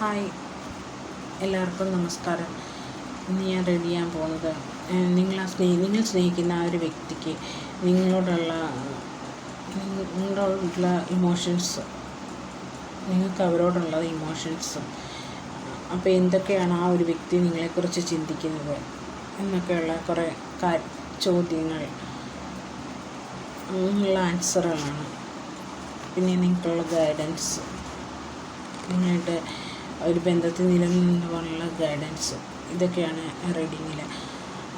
Hi. എല്ലാവർക്കും നമസ്കാരം. ഇന്ന് ഞാൻ റെഡി ചെയ്യാൻ പോകുന്നത് നിങ്ങളാ സ്നേഹി നിങ്ങൾ സ്നേഹിക്കുന്ന ആ ഒരു വ്യക്തിക്ക് നിങ്ങളോടുള്ള നിങ്ങ- നിങ്ങളോടുള്ള ഇമോഷൻസ് നിങ്ങൾക്ക് അവരോടുള്ള ഇമോഷൻസ് അപ്പോൾ എന്തൊക്കെയാണ് ആ ഒരു വ്യക്തി നിങ്ങളെക്കുറിച്ച് ചിന്തിക്കുന്നത്? എന്നൊക്കെയുള്ള കുറേ കാ ചോദ്യങ്ങൾ ഉള്ള ആൻസറുകളാണ് പിന്നെ നിങ്ങൾക്കുള്ള ഗൈഡൻസ് നിങ്ങളുടെ ഒരു ബന്ധത്തിൽ നിലനിന്നുകൊണ്ടുള്ള ഗൈഡൻസ് ഇതൊക്കെയാണ് റീഡിങ്ങിൽ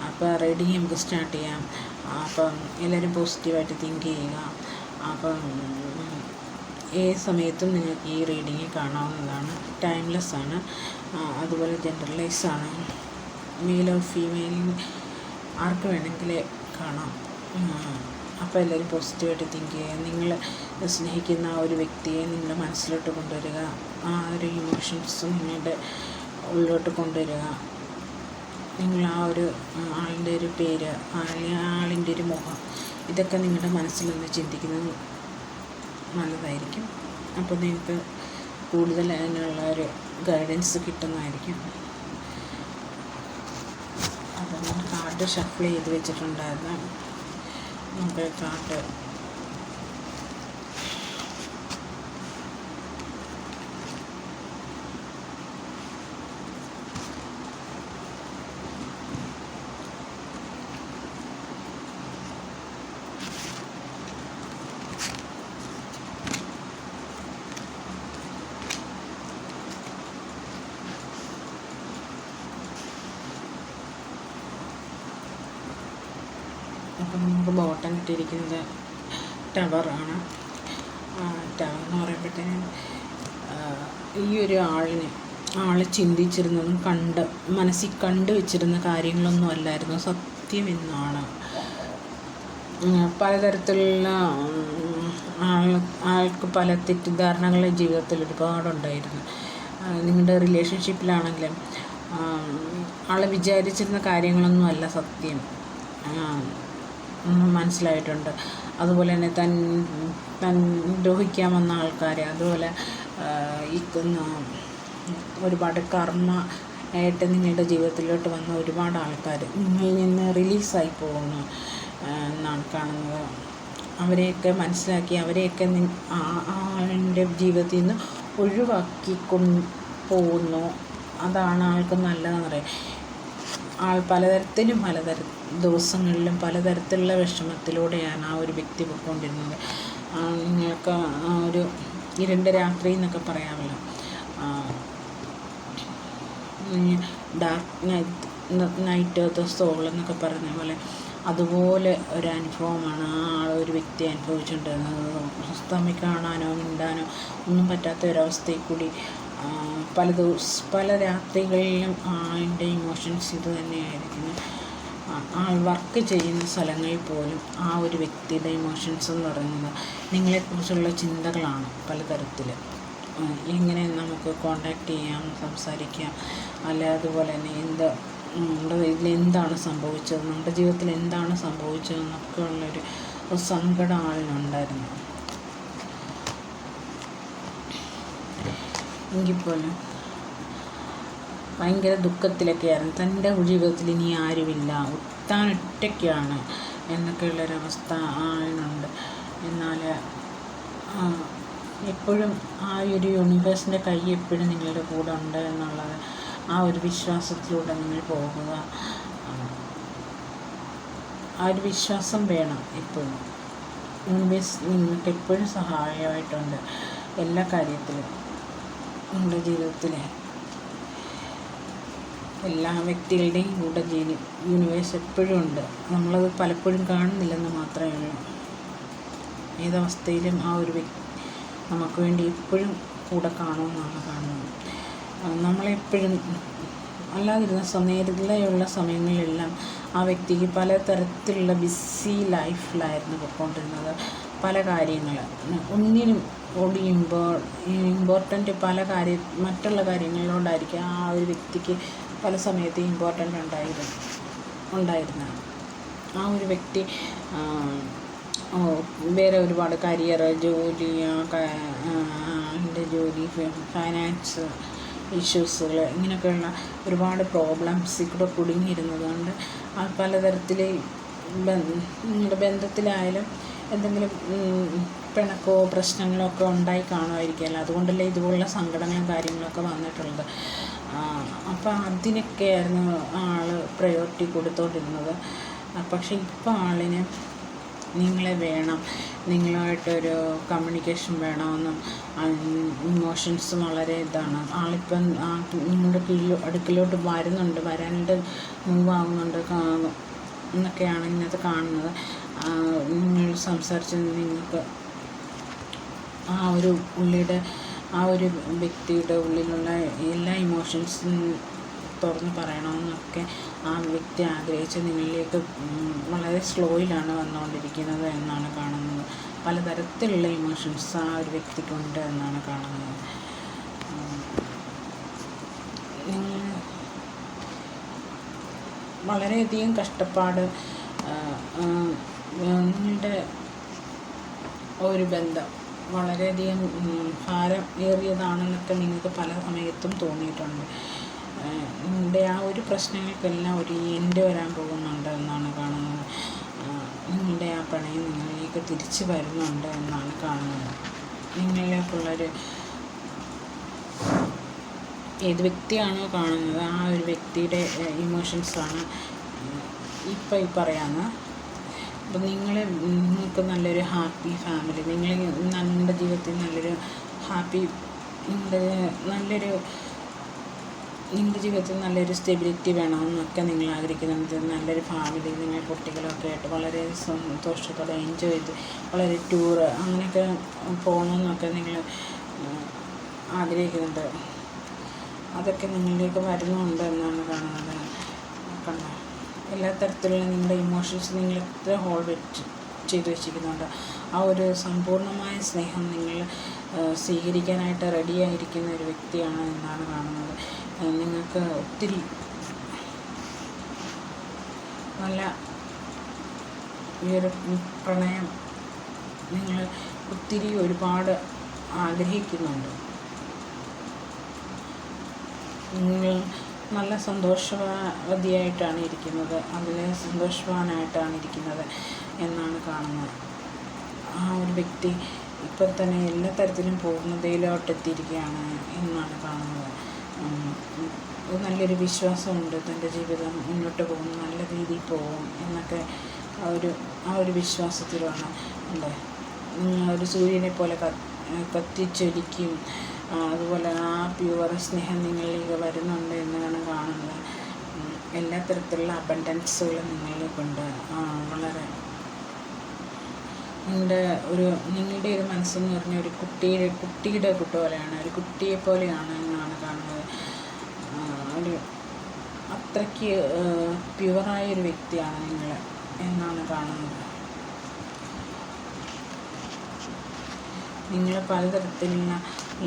അപ്പോൾ റീഡിങ് നമുക്ക് സ്റ്റാർട്ട് ചെയ്യാം. അപ്പം എല്ലാവരും പോസിറ്റീവായിട്ട് തിങ്ക് ചെയ്യുക. അപ്പം ഏത് സമയത്തും നിങ്ങൾക്ക് ഈ റീഡിങ് കാണാവുന്നതാണ്. ടൈംലെസ് ആണ്. അതുപോലെ ജനറലൈസ് ആണ്. മെയിലോ ഫീമെയിൽ ആർക്ക് വേണമെങ്കിൽ കാണാം. അപ്പോൾ എല്ലാവരും പോസിറ്റീവായിട്ട് തിങ്ക് ചെയ്യുക. നിങ്ങൾ സ്നേഹിക്കുന്ന ആ ഒരു വ്യക്തിയെ നിങ്ങളുടെ മനസ്സിലോട്ട് കൊണ്ടുവരിക. ആ ഒരു ഇമോഷൻസ് നിങ്ങളുടെ ഉള്ളിലോട്ട് കൊണ്ടുവരിക. നിങ്ങൾ ആ ഒരു ആളിന്റെ ഒരു പേര് ആളിന്റെ ഒരു മുഖം ഇതൊക്കെ നിങ്ങളുടെ മനസ്സിൽ നിന്ന് ചിന്തിക്കുന്നത് നല്ലതായിരിക്കും. അപ്പോൾ നിങ്ങൾക്ക് കൂടുതൽ അതിനുള്ള ഒരു ഗൈഡൻസ് കിട്ടുന്നതായിരിക്കും. അപ്പോൾ കാർഡ് ഷഫിൾ ചെയ്ത് വെച്ചിട്ടുണ്ടായിരുന്നു. നമുക്ക് കാർഡ് അപ്പം കിട്ടിയിരിക്കുന്നത് ടവറാണ്. ടവർ എന്ന് പറയുമ്പോഴത്തേനും ഈ ഒരു ആളിനെ ആളെ ചിന്തിച്ചിരുന്നതും കണ്ട് മനസ്സിൽ കണ്ടു വെച്ചിരുന്ന കാര്യങ്ങളൊന്നും അല്ലായിരുന്നു. സത്യം എന്നാണ് പലതരത്തിലുള്ള ആൾ ആൾക്ക് പല തെറ്റിദ്ധാരണകൾ ജീവിതത്തിൽ ഒരുപാടുണ്ടായിരുന്നു. നിങ്ങളുടെ റിലേഷൻഷിപ്പിലാണെങ്കിലും ആൾ വിചാരിച്ചിരുന്ന കാര്യങ്ങളൊന്നും അല്ല സത്യം മനസ്സിലായിട്ടുണ്ട്. അതുപോലെ തന്നെ തൻ തൻ ദ്രോഹിക്കാൻ വന്ന ആൾക്കാരെ അതുപോലെ ഒരുപാട് കർമ്മ ആയിട്ട് നിങ്ങളുടെ ജീവിതത്തിലോട്ട് വന്ന ഒരുപാട് ആൾക്കാർ നിങ്ങളിൽ നിന്ന് റിലീസായി പോകുന്നു എന്നാണ് കാണുന്നത്. അവരെയൊക്കെ മനസ്സിലാക്കി അവരെയൊക്കെ ആളുടെ ജീവിതത്തിൽ നിന്ന് ഒഴിവാക്കി പോകുന്നു. അതാണ് ആൾക്ക് നല്ലതെന്ന് പറയാം. ആൾ പലതരത്തിലും പലതര ദിവസങ്ങളിലും പലതരത്തിലുള്ള വിഷമത്തിലൂടെയാണ് ആ ഒരു വ്യക്തി പോയിക്കൊണ്ടിരുന്നത്. നിങ്ങൾക്ക് ഒരു ഇരുണ്ട രാത്രി എന്നൊക്കെ പറയാമല്ലോ. Dark night night of the soul എന്നൊക്കെ പറഞ്ഞ പോലെ അതുപോലെ ഒരു അനുഭവമാണ് ആ ഒരു വ്യക്തി അനുഭവിച്ചുകൊണ്ടിരുന്നത്. സ്വസ്ഥമായി കാണാനോ മിണ്ടാനോ ഒന്നും പറ്റാത്ത ഒരവസ്ഥയിൽ കൂടി പല ദിവസ പല രാത്രികളിലും ആളിന്റെ ഇമോഷൻസ് ഇത് തന്നെയായിരിക്കുന്നു. വർക്ക് ചെയ്യുന്ന സ്ഥലങ്ങളിൽ പോലും ആ ഒരു വ്യക്തിയുടെ ഇമോഷൻസ് എന്ന് പറയുന്നത് നിങ്ങളെക്കുറിച്ചുള്ള ചിന്തകളാണ് പലതരത്തിൽ. എങ്ങനെ നമുക്ക് കോണ്ടാക്ട് ചെയ്യാം സംസാരിക്കാം അല്ലെ അതുപോലെ തന്നെ എന്ത് നമ്മുടെ ഇതിൽ എന്താണ് സംഭവിച്ചത് നമ്മുടെ ജീവിതത്തിൽ എന്താണ് സംഭവിച്ചതെന്നൊക്കെ ഉള്ളൊരു ഒരു സങ്കടം ആളിനുണ്ടായിരുന്നു എങ്കിൽ പോലും ഭയങ്കര ദുഃഖത്തിലൊക്കെയായിരുന്നു. തന്റെ ജീവിതത്തിൽ ഇനി ആരുമില്ല. താൻ ഒറ്റയ്ക്കാണ് എന്നൊക്കെയുള്ളൊരവസ്ഥ ആളിനുണ്ട് എന്നാൽ എപ്പോഴും ആ ഒരു യൂണിവേഴ്സിന്റെ കൈ എപ്പോഴും നിങ്ങളുടെ കൂടെ ഉണ്ട് എന്നുള്ളത് ആ ഒരു വിശ്വാസത്തിലൂടെ നിങ്ങൾ പോകുക. ആ ഒരു വിശ്വാസം വേണം എപ്പോഴും. യൂണിവേഴ്സ് നിങ്ങൾക്ക് എപ്പോഴും സഹായമായിട്ടുണ്ട് എല്ലാ കാര്യത്തിലും. നിങ്ങളുടെ ജീവിതത്തിലെ. എല്ലാ വ്യക്തികളുടെയും കൂടെ ജീനി യൂണിവേഴ്സ് എപ്പോഴും ഉണ്ട്. നമ്മളത് പലപ്പോഴും കാണുന്നില്ലെന്ന് മാത്രമേ ഉള്ളൂ. ഏതവസ്ഥയിലും ആ ഒരു വ്യക്തി നമുക്ക് വേണ്ടി എപ്പോഴും കൂടെ കാണുമെന്നാണ് കാണുന്നത്. നമ്മളെപ്പോഴും അല്ലാതിരുന്ന സമയത്തിലുള്ള സമയങ്ങളിലെല്ലാം ആ വ്യക്തിക്ക് പല തരത്തിലുള്ള ബിസി ലൈഫിലായിരുന്നു പോയിക്കൊണ്ടിരുന്നത് പല കാര്യങ്ങൾ ഒന്നിനും ഓടി ഇമ്പോ ഇമ്പോർട്ടന്റ് പല കാര്യ മറ്റുള്ള കാര്യങ്ങളിലോണ്ടായിരിക്കും ആ ഒരു വ്യക്തിക്ക് പല സമയത്ത് ഇമ്പോർട്ടന്റ് ഉണ്ടായിരുന്നു ഉണ്ടായിരുന്നത് ആ ഒരു വ്യക്തി വേറെ ഒരുപാട് കരിയർ ജോലി എന്റെ ജോലി ഫൈനാൻസ് ഇഷ്യൂസുകൾ ഇങ്ങനെയൊക്കെയുള്ള ഒരുപാട് പ്രോബ്ലംസ് കൂടെ കുടുങ്ങിയിരുന്നത് കൊണ്ട് ആ പലതരത്തിൽ നിങ്ങളുടെ ബന്ധത്തിലായാലും എന്തെങ്കിലും പിണക്കോ പ്രശ്നങ്ങളോ ഒക്കെ ഉണ്ടായി കാണുമായിരിക്കുമല്ലോ. അതുകൊണ്ടല്ലേ ഇതുപോലുള്ള സങ്കടങ്ങളും കാര്യങ്ങളൊക്കെ വന്നിട്ടുള്ളത്. അപ്പോൾ അതിനൊക്കെയായിരുന്നു ആൾ പ്രയോറിറ്റി കൊടുത്തോണ്ടിരുന്നത്. പക്ഷേ ഇപ്പോൾ ആളിന് നിങ്ങളെ വേണം. നിങ്ങളുമായിട്ടൊരു കമ്മ്യൂണിക്കേഷൻ വേണമെന്നും ഇമോഷൻസ് വളരെ ഇതാണ്. ആളിപ്പം നിങ്ങളുടെ കീഴിൽ അടുക്കിലോട്ട് വരുന്നുണ്ട്. വരാനായിട്ട് മൂവ് ആവുന്നുണ്ട് കാ- എന്നൊക്കെയാണ് ഇന്നത്തെ കാണുന്നത്. നിങ്ങൾ സംസാരിച്ച് നിങ്ങൾക്ക് ആ ഒരു ഉള്ളിയുടെ ആ ഒരു വ്യക്തിയുടെ ഉള്ളിലുള്ള എല്ലാ ഇമോഷൻസും തുറന്ന് പറയണമെന്നൊക്കെ ആ വ്യക്തി ആഗ്രഹിച്ച് നിങ്ങളിലേക്ക് വളരെ സ്ലോയിലാണ് വന്നുകൊണ്ടിരിക്കുന്നത് എന്നാണ് കാണുന്നത് പലതരത്തിലുള്ള ഇമോഷൻസ് ആ ഒരു വ്യക്തിക്കുണ്ട് എന്നാണ് കാണുന്നത്. നിങ്ങൾ വളരെയധികം കഷ്ടപ്പാട് നിങ്ങളുടെ ഒരു ബന്ധം വളരെയധികം ഭാരം ഏറിയതാണെന്നൊക്കെ നിങ്ങൾക്ക് പല സമയത്തും തോന്നിയിട്ടുണ്ട്. നിങ്ങളുടെ ആ ഒരു പ്രശ്നങ്ങൾക്കെല്ലാം ഒരു എൻഡ് വരാൻ പോകുന്നുണ്ട് എന്നാണ് കാണുന്നത്. നിങ്ങളുടെ ആ പ്രണയം നിങ്ങളിലേക്ക് തിരിച്ചു വരുന്നുണ്ട് എന്നാണ് കാണുന്നത്. നിങ്ങളിലേക്കുള്ളൊരു ഏത് വ്യക്തിയാണോ കാണുന്നത് ആ ഒരു വ്യക്തിയുടെ ഇമോഷൻസാണ് ഇപ്പം ഈ പറയാവുന്ന അപ്പം നിങ്ങൾ നിങ്ങൾക്ക് നല്ലൊരു ഹാപ്പി ഫാമിലി നിങ്ങൾ നിങ്ങളുടെ ജീവിതത്തിൽ നല്ലൊരു ഹാപ്പി നല്ലൊരു നിങ്ങളുടെ ജീവിതത്തിൽ നല്ലൊരു സ്റ്റെബിലിറ്റി വേണമെന്നൊക്കെ നിങ്ങൾ ആഗ്രഹിക്കുന്നുണ്ട്. നല്ലൊരു ഫാമിലി നിങ്ങൾ കുട്ടികളൊക്കെ ആയിട്ട് വളരെ സന്തോഷത്തോടെ എൻജോയ് ചെയ്ത് വളരെ ടൂറ് അങ്ങനെയൊക്കെ പോകണമെന്നൊക്കെ നിങ്ങൾ ആഗ്രഹിക്കുന്നുണ്ട്. അതൊക്കെ നിങ്ങളിലേക്ക് വരുന്നുണ്ട് എന്നാണ് കാണുന്നത്. കണ്ടോ? എല്ലാ തരത്തിലുള്ള നിങ്ങളുടെ ഇമോഷൻസ് നിങ്ങൾ എത്ര ഹോൾ വെച്ച് ചെയ്തു വെച്ചിരിക്കുന്നുണ്ട്. ആ ഒരു സമ്പൂർണമായ സ്നേഹം നിങ്ങൾ സ്വീകരിക്കാനായിട്ട് റെഡിയായിരിക്കുന്ന ഒരു വ്യക്തിയാണ് എന്നാണ് കാണുന്നത്. നിങ്ങൾക്ക് ഒത്തിരി നല്ല ഈ ഒരു പ്രണയം നിങ്ങൾ ഒത്തിരി ഒരുപാട് ആഗ്രഹിക്കുന്നുണ്ട്. നിങ്ങൾ നല്ല സന്തോഷവതിയായിട്ടാണ് ഇരിക്കുന്നത്. അതിൽ സന്തോഷവാനായിട്ടാണ് ഇരിക്കുന്നത് എന്നാണ് കാണുന്നത്. ആ ഒരു വ്യക്തി ഇപ്പോൾ തന്നെ എല്ലാ തരത്തിലും പൂർണതയിലോട്ടെത്തിയിരിക്കുകയാണ് എന്നാണ് കാണുന്നത്. നല്ലൊരു വിശ്വാസമുണ്ട്. തന്റെ ജീവിതം മുന്നോട്ട് പോകും. നല്ല രീതിയിൽ പോകും എന്നൊക്കെ ആ ഒരു ആ ഒരു വിശ്വാസത്തിലാണ്. അല്ലേ? ഒരു സൂര്യനെ പോലെ കത്ത് കത്തിച്ചൊലിക്കും. അതുപോലെ ആ പ്യുവർ സ്നേഹം നിങ്ങളിലേക്ക് വരുന്നുണ്ട് എന്നാണ് കാണുന്നത്. എല്ലാ തരത്തിലുള്ള അബൻഡൻസുകളും നിങ്ങളിലേക്കുണ്ട് വളരെ. നിങ്ങളുടെ ഒരു നിങ്ങളുടെ ഒരു മനസ്സെന്ന് പറഞ്ഞ ഒരു കുട്ടിയുടെ കുട്ടിയുടെ കുട്ടി പോലെയാണ് ഒരു കുട്ടിയെ പോലെയാണ് എന്നാണ് കാണുന്നത്. ഒരു അത്രയ്ക്ക് പ്യുവറായ ഒരു വ്യക്തിയാണ് നിങ്ങൾ എന്നാണ് കാണുന്നത്. നിങ്ങൾ പലതരത്തിലുള്ള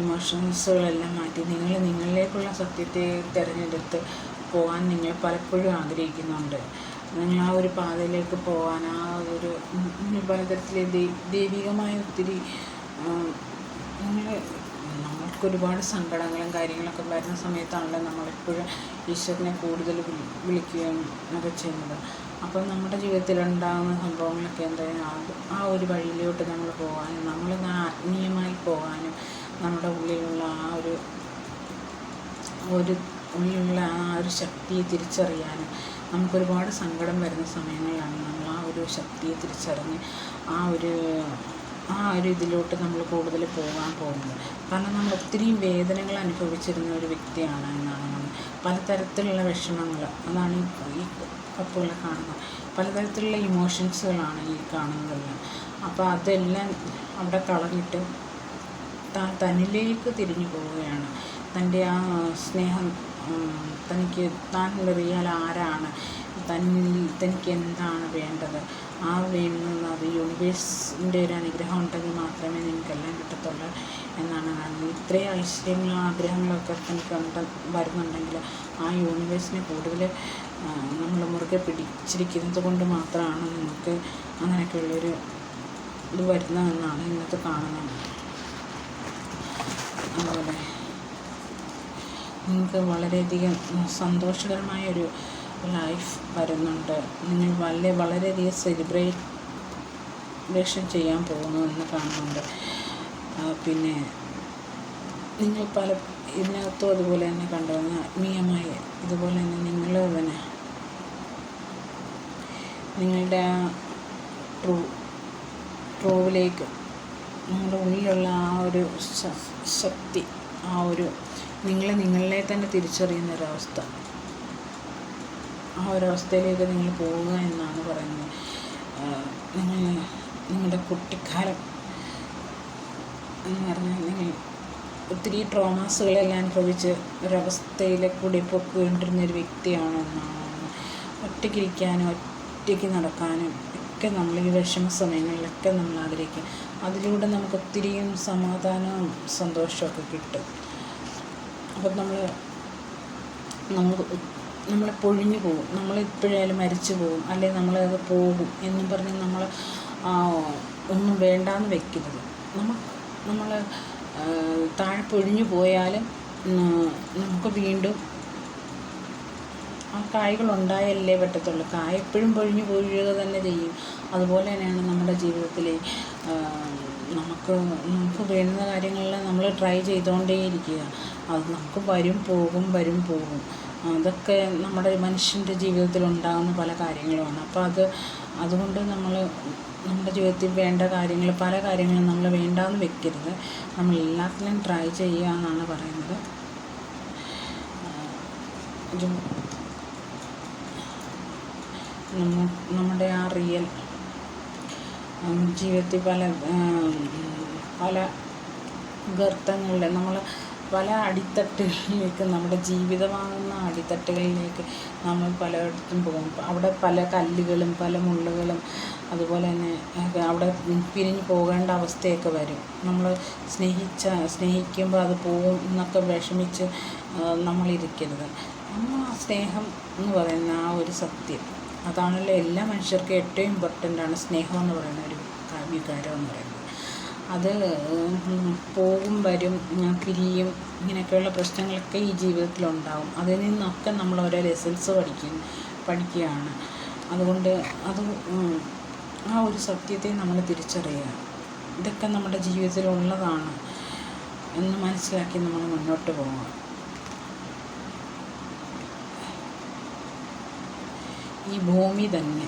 ഇമോഷൻസുകളെല്ലാം മാറ്റി. നിങ്ങൾ നിങ്ങളിലേക്കുള്ള സത്യത്തെ തിരഞ്ഞെടുത്ത് പോകാൻ നിങ്ങൾ പലപ്പോഴും ആഗ്രഹിക്കുന്നുണ്ട്. നിങ്ങൾ ആ ഒരു പാതയിലേക്ക് പോകാൻ ആ ഒരു പലതരത്തിലെ ദൈവികമായ ഒത്തിരി നിങ്ങൾ നമ്മൾക്ക് ഒരുപാട് സങ്കടങ്ങളും കാര്യങ്ങളൊക്കെ വരുന്ന സമയത്താണല്ലോ നമ്മളെപ്പോഴും ഈശ്വരനെ കൂടുതൽ വിളി വിളിക്കുകയും ഒക്കെ ചെയ്യുന്നത്. അപ്പം നമ്മുടെ ജീവിതത്തിൽ ഉണ്ടാകുന്ന സംഭവങ്ങളൊക്കെ എന്തായാലും ആ ഒരു വഴിയിലോട്ട് നമ്മൾ പോകാനും നമ്മൾ ആത്മീയമായി പോകാനും നമ്മുടെ ഉള്ളിലുള്ള ആ ഒരു ഒരു ഉള്ളിലുള്ള ആ ഒരു ശക്തിയെ തിരിച്ചറിയാനും നമുക്കൊരുപാട് സങ്കടം വരുന്ന സമയങ്ങളിലാണ് നമ്മൾ ആ ഒരു ശക്തിയെ തിരിച്ചറിഞ്ഞ് ആ ഒരു ആ ഒരു ഇതിലോട്ട് നമ്മൾ കൂടുതൽ പോകാൻ പോകുന്നത്. കാരണം നമ്മൾ ഒത്തിരി വേദനകൾ അനുഭവിച്ചിരുന്ന ഒരു വ്യക്തിയാണ് എന്നാണ് നമ്മൾ. പലതരത്തിലുള്ള വിഷമങ്ങൾ അതാണ് ഈ കപ്പുകളെ കാണുന്നത്. പലതരത്തിലുള്ള ഇമോഷൻസുകളാണ് ഈ കാണുന്നതെല്ലാം അപ്പോൾ അതെല്ലാം അവിടെ കളഞ്ഞിട്ട് താൻ തന്നിലേക്ക് തിരിഞ്ഞു പോവുകയാണ്. തന്റെ ആ സ്നേഹം തനിക്ക് താൻ റിയൽ ആരാണ്? തന്നിൽ തനിക്ക് എന്താണ് വേണ്ടത്? ആ വേണ്ടുന്നത് അത് യൂണിവേഴ്സിന്റെ ഒരു അനുഗ്രഹം ഉണ്ടെങ്കിൽ മാത്രമേ നിനക്കെല്ലാം കിട്ടത്തുള്ളൂ എന്നാണ് ഇത്രയും ഐശ്വര്യങ്ങളും ആഗ്രഹങ്ങളൊക്കെ തനിക്ക് ഉണ്ട് വരുന്നുണ്ടെങ്കിൽ ആ യൂണിവേഴ്സിനെ കൂടുതൽ നമ്മൾ മുറുകെ പിടിച്ചിരിക്കുന്നത് കൊണ്ട് മാത്രമാണ് നമുക്ക് അങ്ങനെയൊക്കെയുള്ളൊരു ഇത് വരുന്നതെന്നാണ് ഇന്നത്തെ കാണുന്നത്. അതുപോലെ നിങ്ങൾക്ക് വളരെയധികം സന്തോഷകരമായൊരു ലൈഫ് വരുന്നുണ്ട്. നിങ്ങൾ വളരെ വളരെയധികം സെലിബ്രേഷൻ ചെയ്യാൻ പോകുന്നു എന്ന് കാണുന്നുണ്ട്. പിന്നെ നിങ്ങൾ പല ഇതിനകത്തും അതുപോലെ തന്നെ കണ്ടുവന്ന ആത്മീയമായി ഇതുപോലെ തന്നെ നിങ്ങൾ തന്നെ നിങ്ങളുടെ ആ ട്രൂ ട്രൂവിലേക്ക് നിങ്ങളുടെ ഉള്ളിലുള്ള ആ ഒരു ശക്തി ആ ഒരു നിങ്ങളെ നിങ്ങളെ തന്നെ തിരിച്ചറിയുന്ന ഒരവസ്ഥ. ആ ഒരവസ്ഥയിലേക്ക് നിങ്ങൾ പോവുക എന്നാണ് പറയുന്നത്. നിങ്ങൾ നിങ്ങളുടെ കുട്ടിക്കാലം എന്ന് പറഞ്ഞാൽ നിങ്ങൾ ഒത്തിരി ട്രോമാസുകളെല്ലാം അനുഭവിച്ച് ഒരവസ്ഥയിലെ കൂടി പൊക്കൊണ്ടിരുന്ന ഒരു വ്യക്തിയാണ് എന്നാണ്. ഒറ്റയ്ക്കിരിക്കാനും ഒറ്റയ്ക്ക് നടക്കാനും ഒക്കെ നമ്മൾ ഈ വിഷമ സമയങ്ങളിലൊക്കെ നമ്മൾ ആഗ്രഹിക്കും അതിലൂടെ നമുക്ക് ഒത്തിരിയും സമാധാനവും സന്തോഷമൊക്കെ കിട്ടും. അപ്പം നമ്മൾ നമ്മൾ നമ്മൾ പൊഴിഞ്ഞു പോകും. നമ്മൾ ഇപ്പോഴായാലും മരിച്ചു പോകും. അല്ലെങ്കിൽ നമ്മളത് പോകും എന്നും പറഞ്ഞ് നമ്മൾ ഒന്നും വേണ്ടാന്ന് വെക്കരുത്. നമ്മൾ നമ്മൾ താഴെ പൊഴിഞ്ഞു പോയാലും നമുക്ക് വീണ്ടും ആ കായ്കൾ ഉണ്ടായല്ലേ പറ്റത്തുള്ളൂ. കായ എപ്പോഴും പൊഴിഞ്ഞു പോയുക തന്നെ ചെയ്യും. അതുപോലെ തന്നെയാണ് നമ്മുടെ ജീവിതത്തിൽ നമുക്ക് നമുക്ക് വേണ്ടുന്ന കാര്യങ്ങളിൽ നമ്മൾ ട്രൈ ചെയ്തുകൊണ്ടേയിരിക്കുക. അത് നമുക്ക് വരും പോകും വരും പോകും. അതൊക്കെ നമ്മുടെ മനുഷ്യന്റെ ജീവിതത്തിൽ ഉണ്ടാകുന്ന പല കാര്യങ്ങളുമാണ്. അപ്പോൾ അത് അതുകൊണ്ട് നമ്മൾ നമ്മുടെ ജീവിതത്തിൽ വേണ്ട കാര്യങ്ങൾ പല കാര്യങ്ങളും നമ്മൾ വേണ്ടാന്ന് വെക്കരുത്. നമ്മൾ എല്ലാത്തിലും ട്രൈ ചെയ്യുക എന്നാണ് പറയുന്നത്. നമ്മ നമ്മുടെ ആ റിയൽ ജീവിതത്തിൽ പല പല ഗർത്തങ്ങളിലെ നമ്മൾ പല അടിത്തട്ടുകളിലേക്ക് നമ്മുടെ ജീവിതമാകുന്ന അടിത്തട്ടുകളിലേക്ക് നമ്മൾ പലയിടത്തും പോകും. അവിടെ പല കല്ലുകളും പല മുള്ളുകളും അതുപോലെ തന്നെ അവിടെ പിരിഞ്ഞു പോകേണ്ട അവസ്ഥയൊക്കെ വരും. നമ്മൾ സ്നേഹിച്ച സ്നേഹിക്കുമ്പോൾ അത് പോകും എന്നൊക്കെ വിഷമിച്ച് നമ്മളിരിക്കരുത്. നമ്മൾ ആ സ്നേഹം എന്ന് പറയുന്ന ആ ഒരു സത്യം. അതാണല്ലോ എല്ലാ മനുഷ്യർക്കും ഏറ്റവും ഇമ്പോർട്ടന്റ് ആണ് സ്നേഹം എന്ന് പറയുന്ന ഒരു വികാരം എന്ന് പറയുന്നത്. അത് പോകും വരും പിരിയും ഇങ്ങനെയൊക്കെയുള്ള പ്രശ്നങ്ങളൊക്കെ ഈ ജീവിതത്തിലുണ്ടാവും. അതിൽ നിന്നൊക്കെ നമ്മൾ ഓരോ ലെസൺസ് പഠിക്കും പഠിക്കുകയാണ്. അതുകൊണ്ട് അത് ആ ഒരു സത്യത്തെ നമ്മൾ തിരിച്ചറിയുക. ഇതൊക്കെ നമ്മുടെ ജീവിതത്തിലുള്ളതാണ് എന്ന് മനസ്സിലാക്കി നമ്മൾ മുന്നോട്ട് പോവുക. ഈ ഭൂമി തന്നെ.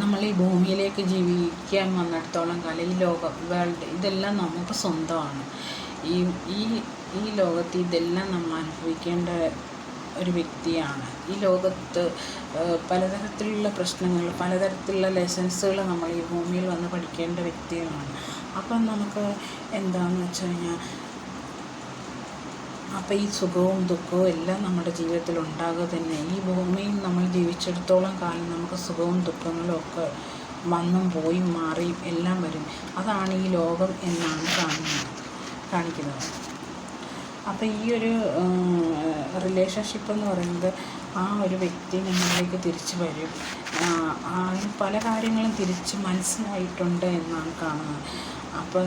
നമ്മൾ ഈ ഭൂമിയിലേക്ക് ജീവിക്കാൻ വന്നിടത്തോളം കാലം ഈ ലോകം വേൾഡ് ഇതെല്ലാം നമുക്ക് സ്വന്തമാണ്. ഈ ഈ ഈ ലോകത്ത് ഇതെല്ലാം നമ്മൾ അനുഭവിക്കേണ്ട ഒരു വ്യക്തിയാണ്. ഈ ലോകത്ത് പലതരത്തിലുള്ള പ്രശ്നങ്ങൾ പലതരത്തിലുള്ള ലെസൺസുകൾ നമ്മൾ ഈ ഭൂമിയിൽ വന്ന് പഠിക്കേണ്ട വ്യക്തികളാണ് അപ്പം നമുക്ക് എന്താണെന്ന് വെച്ച് കഴിഞ്ഞാൽ അപ്പോൾ ഈ സുഖവും ദുഃഖവും എല്ലാം നമ്മുടെ ജീവിതത്തിൽ ഉണ്ടാകുക തന്നെ. ഈ ഭൂമിയിൽ നമ്മൾ ജീവിച്ചിടത്തോളം കാലം നമുക്ക് സുഖവും ദുഃഖങ്ങളും ഒക്കെ വന്നും പോയും മാറിയും എല്ലാം വരും. അതാണ് ഈ ലോകം എന്നാണ് കാണുന്നത് കാണിക്കുന്നത്. അപ്പോൾ ഈ ഒരു റിലേഷൻഷിപ്പ് എന്ന് പറയുന്നത് ആ ഒരു വ്യക്തി നമ്മളിലേക്ക് തിരിച്ചു വരും. പല കാര്യങ്ങളും തിരിച്ച് മനസ്സിലായിട്ടുണ്ട് എന്നാണ് കാണുന്നത്. അപ്പം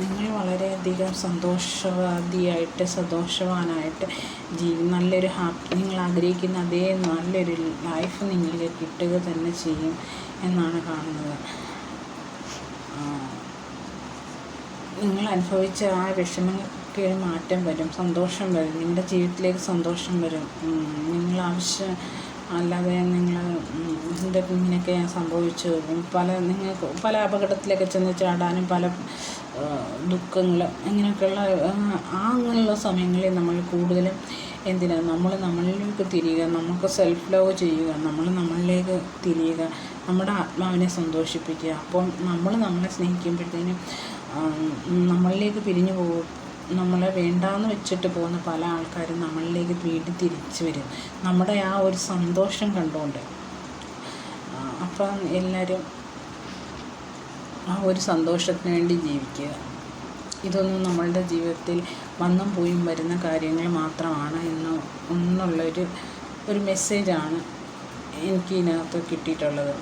നിങ്ങൾ വളരെയധികം സന്തോഷവാദിയായിട്ട് സന്തോഷവാനായിട്ട് ജീവി നല്ലൊരു ഹാപ്പി നിങ്ങൾ ആഗ്രഹിക്കുന്ന അതേ നല്ലൊരു ലൈഫ് നിങ്ങൾക്ക് കിട്ടുക തന്നെ ചെയ്യും എന്നാണ് കാണുന്നത്. നിങ്ങൾ അനുഭവിച്ച ആ വിഷമങ്ങൾക്ക് മാറ്റം വരും സന്തോഷം വരും നിങ്ങളുടെ ജീവിതത്തിലേക്ക് സന്തോഷം വരും. നിങ്ങൾ ആവശ്യം അല്ലാതെ നിങ്ങൾ ഇതിന്റെ ഇങ്ങനെയൊക്കെ സംഭവിച്ചു. പല നിങ്ങൾക്ക് പല അപകടത്തിലൊക്കെ ചെന്ന് ചാടാനും പല ദുഃഖങ്ങൾ അങ്ങനെയൊക്കെയുള്ള ആ, അങ്ങനെയുള്ള സമയങ്ങളിൽ നമ്മൾ കൂടുതലും എന്തിനാ? നമ്മൾ നമ്മളിലേക്ക് തിരിയുക നമുക്ക് സെൽഫ് ലവ് ചെയ്യുക നമ്മൾ നമ്മളിലേക്ക് തിരിയുക നമ്മുടെ ആത്മാവിനെ സന്തോഷിപ്പിക്കുക. അപ്പോൾ നമ്മൾ നമ്മളെ സ്നേഹിക്കുമ്പോഴത്തേനും നമ്മളിലേക്ക് പിരിഞ്ഞു പോകും. നമ്മളെ വേണ്ടാന്ന് വെച്ചിട്ട് പോകുന്ന പല ആൾക്കാരും നമ്മളിലേക്ക് വീണ്ടും തിരിച്ചു വരും. നമ്മുടെ ആ ഒരു സന്തോഷം കണ്ടുകൊണ്ട് അപ്പം എല്ലാവരും ആ ഒരു സന്തോഷത്തിന് വേണ്ടി ജീവിക്കുക. ഇതൊന്നും നമ്മളുടെ ജീവിതത്തിൽ വന്നും പോയും വരുന്ന കാര്യങ്ങൾ മാത്രമാണ് എന്ന് എന്നുള്ളൊരു ഒരു മെസ്സേജാണ് എനിക്ക് ഇതിനകത്ത് കിട്ടിയിട്ടുള്ളത്.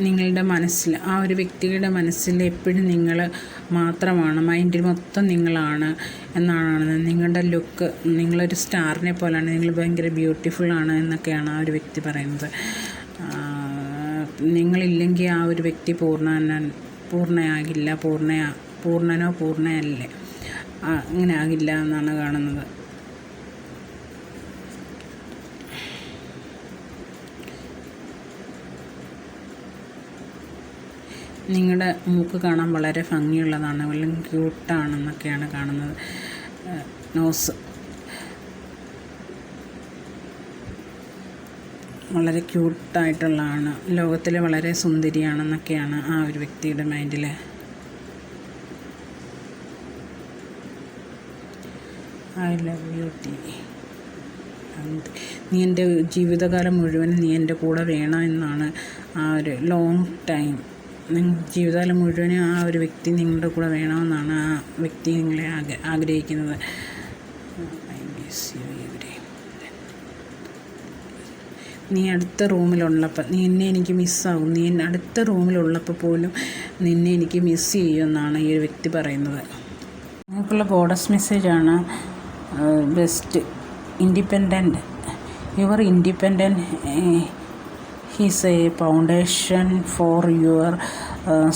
നിങ്ങളുടെ മനസ്സിൽ ആ ഒരു വ്യക്തിയുടെ മനസ്സിൽ എപ്പോഴും നിങ്ങൾ മാത്രമാണ് മൈൻഡിൽ മൊത്തം നിങ്ങളാണ് എന്നാണ്. നിങ്ങളുടെ ലുക്ക് നിങ്ങളൊരു സ്റ്റാറിനെ പോലെയാണ് നിങ്ങൾ ഭയങ്കര ബ്യൂട്ടിഫുള്ളാണ് എന്നൊക്കെയാണ് ആ ഒരു വ്യക്തി പറയുന്നത്. നിങ്ങളില്ലെങ്കിൽ ആ ഒരു വ്യക്തി പൂർണ പൂർണയാകില്ല പൂർണ പൂർണനോ പൂർണയല്ലേ? അങ്ങനെ ആകില്ല എന്നാണ് കാണുന്നത്. നിങ്ങളുടെ മൂക്ക് കാണാൻ വളരെ ഭംഗിയുള്ളതാണ് അല്ലെങ്കിൽ ക്യൂട്ടാണെന്നൊക്കെയാണ് കാണുന്നത്. നോസ്. വളരെ ക്യൂട്ടായിട്ടുള്ളതാണ്. ലോകത്തിലെ വളരെ സുന്ദരിയാണെന്നൊക്കെയാണ് ആ ഒരു വ്യക്തിയുടെ മൈൻഡിൽ ഐ ലവ് യു ടി. നീ എന്റെ ജീവിതകാലം മുഴുവൻ നീ എന്റെ കൂടെ വേണം എന്നാണ് ആ ഒരു ലോങ് ടൈം ജീവിതകാലം മുഴുവനും ആ ഒരു വ്യക്തി നിങ്ങളുടെ കൂടെ വേണമെന്നാണ് ആ വ്യക്തി നിങ്ങളെ ആഗ്രഹിക്കുന്നത്. നീ അടുത്ത റൂമിലുള്ളപ്പോൾ നീ എന്നെ എനിക്ക് മിസ്സാകും നീ അടുത്ത റൂമിലുള്ളപ്പോൾ പോലും നിന്നെ എനിക്ക് മിസ് ചെയ്യുമെന്നാണ് ഈ ഒരു വ്യക്തി പറയുന്നത്. നിങ്ങൾക്കുള്ള ബോഡസ് മെസ്സേജാണ് best independent. Your independent is a foundation for your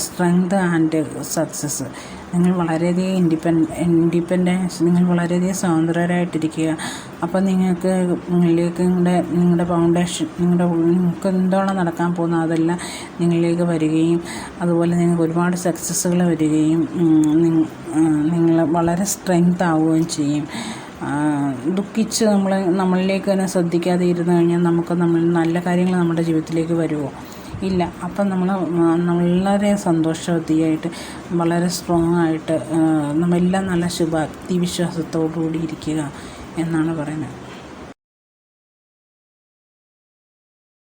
strength and success നിങ്ങൾ വളരെയധികം ഇൻഡിപെൻഡ് ഇൻഡിപെൻഡൻസ് നിങ്ങൾ വളരെയധികം സ്വതന്ത്രരായിട്ടിരിക്കുക. അപ്പം നിങ്ങൾക്ക് നിങ്ങളിലേക്ക് നിങ്ങളുടെ നിങ്ങളുടെ ഫൗണ്ടേഷൻ നിങ്ങളുടെ നിങ്ങൾക്ക് എന്തോളം നടക്കാൻ പോകുന്ന അതെല്ലാം നിങ്ങളിലേക്ക് വരികയും അതുപോലെ നിങ്ങൾക്ക് ഒരുപാട് സക്സസ്സുകൾ വരികയും നിങ്ങൾ വളരെ സ്ട്രെങ്ത് ആവുകയും ചെയ്യും. ദുഃഖിച്ച് നമ്മൾ നമ്മളിലേക്ക് തന്നെ ശ്രദ്ധിക്കാതെ ഇരുന്ന് കഴിഞ്ഞാൽ നമുക്ക് നമ്മൾ നല്ല കാര്യങ്ങൾ നമ്മുടെ ജീവിതത്തിലേക്ക് വരുമോ? ഇല്ല. അപ്പം നമ്മൾ വളരെ സന്തോഷവതിയായിട്ട് വളരെ സ്ട്രോങ് ആയിട്ട് നമ്മളെല്ലാം നല്ല ശുഭാപ്തി വിശ്വാസത്തോടു കൂടി ഇരിക്കുക എന്നാണ് പറയുന്നത്.